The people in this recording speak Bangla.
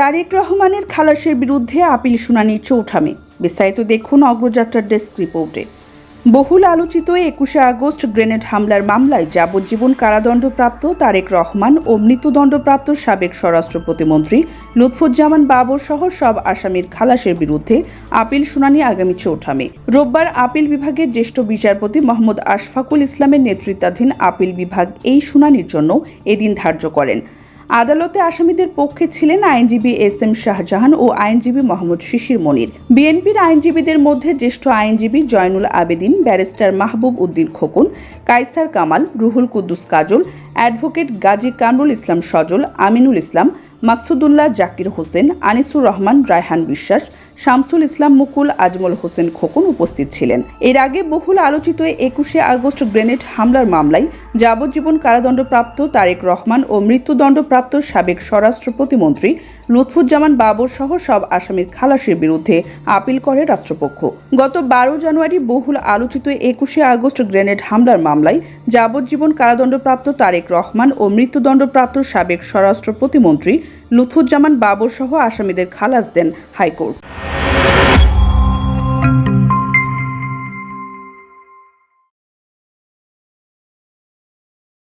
তারেক রহমানের খালাসের বিরুদ্ধে আপিল শুনানির চৌঠামে। বিস্তারিত দেখুন অগ্রযাত্রার ডেস্ক রিপোর্টে। বহুল আলোচিত একুশে আগস্ট গ্রেনেড হামলার মামলায় যাবজ্জীবন কারাদণ্ডপ্রাপ্ত তারেক রহমান ও মৃত্যুদণ্ডপ্রাপ্ত সাবেক স্বরাষ্ট্র প্রতিমন্ত্রী লুৎফুজ্জামান বাবর সহ সব আসামির খালাসের বিরুদ্ধে আপিল শুনানি আগামী চৌঠামে। রোববার আপিল বিভাগের জ্যেষ্ঠ বিচারপতি মোহাম্মদ আশফাকুল ইসলামের নেতৃত্বাধীন আপিল বিভাগ এই শুনানির জন্য এদিন ধার্য করেন। আদালতে আসামিদের পক্ষে ছিলেন আইনজীবী এস এম শাহজাহান ও আইনজীবী মোহাম্মদ শিশির মনির। বিএনপির আইনজীবীদের মধ্যে জ্যেষ্ঠ আইনজীবী জয়নুল আবেদিন, ব্যারিস্টার মাহবুব উদ্দিন খোকন কাইসার কামাল, রুহুল কুদ্দুস কাজল অ্যাডভোকেট গাজী কামরুল ইসলাম সজল, আমিনুল ইসলাম, মাকসুদুল্লাহ জাকির হোসেন, আনিসুর রহমান, রায়হান বিশ্বাস, শামসুল ইসলাম মুকুল, আজমল হোসেন খোকন উপস্থিত ছিলেন। এর আগে বহুল আলোচিত একুশে আগস্ট গ্রেনেড হামলার মামলায় যাবজ্জীবন কারাদণ্ডপ্রাপ্ত তারেক রহমান ও মৃত্যুদণ্ডপ্রাপ্ত সাবেক স্বরাষ্ট্র প্রতিমন্ত্রী লুৎফুজ্জামান বাবর সহ সব আসামির খালাসের বিরুদ্ধে আপিল করে রাষ্ট্রপক্ষ। গত বারো জানুয়ারি বহুল আলোচিত একুশে আগস্ট গ্রেনেড হামলার মামলায় যাবজ্জীবন কারাদণ্ডপ্রাপ্ত তারেক রহমান ও মৃত্যুদণ্ডপ্রাপ্ত সাবেক স্বরাষ্ট্র প্রতিমন্ত্রী লুৎফুজ্জামান বাবর সহ আসামিদের খালাস দেন হাইকোর্ট।